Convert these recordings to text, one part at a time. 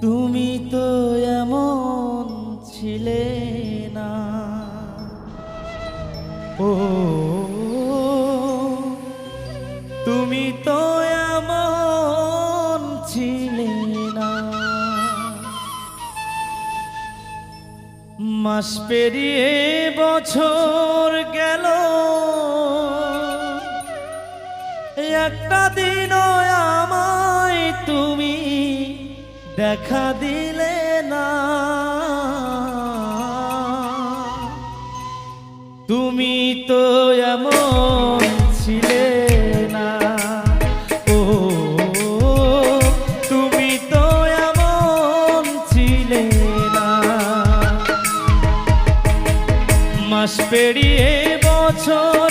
তুমি তো এমন ছিলে না। ও, তুমি তো এমন ছিলে না। মাস পেরিয়ে বছর গেল। একটা দিন তুমি দেখা দিলে না। তুমি তো এমন ছিলে না। ও, তুমি ছিলে না। মাস পেরিয়ে বছর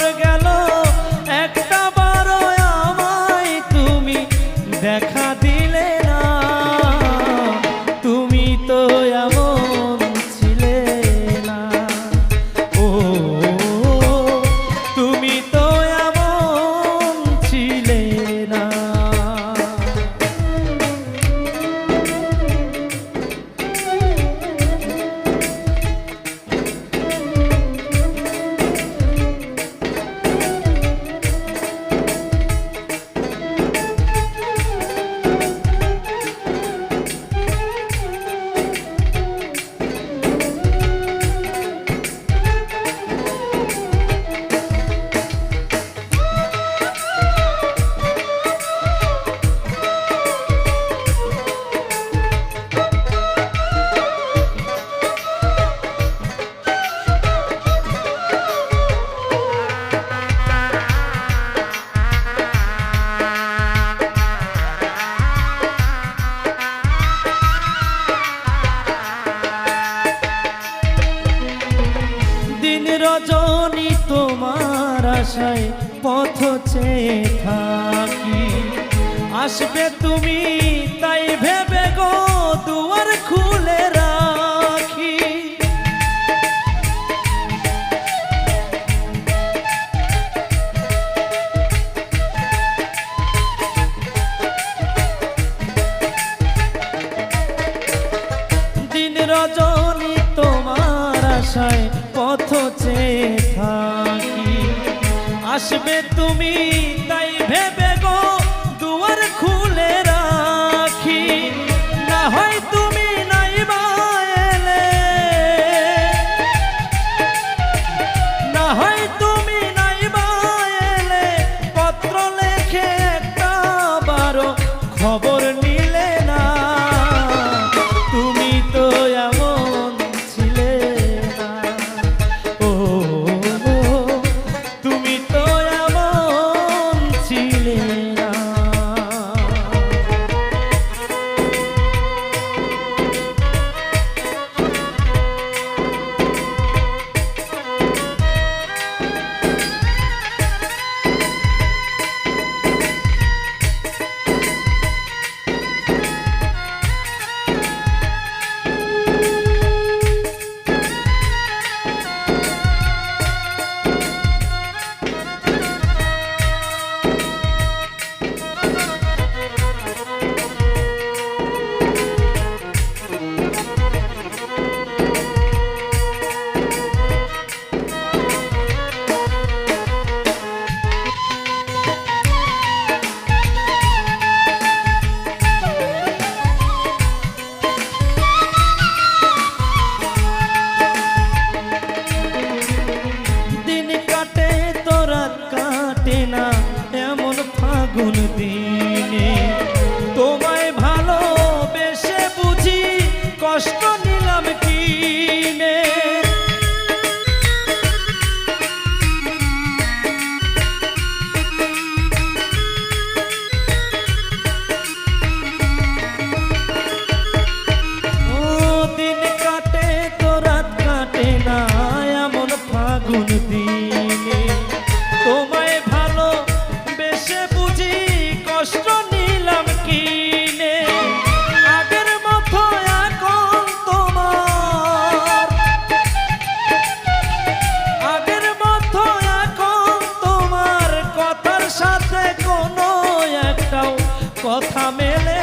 আশায় পথ চেয়ে থাকি। আসবে তুমি আসবে তুমি, তাই ভেবে গো, দুয়ার খুলে রাখি। না হয় তুমি নাই এলে। না হয় তুমি নাই এলে, পত্র লেখে একটা বারো, খবর ফাগুন দিনে। তোমায় ভালো বেশে বুঝি কষ্ট নিলাম কিনে। আগের মতো এখন তোমার। আগের মতো এখন তোমার কথার সাথে কোনো একটাও কথা মেলে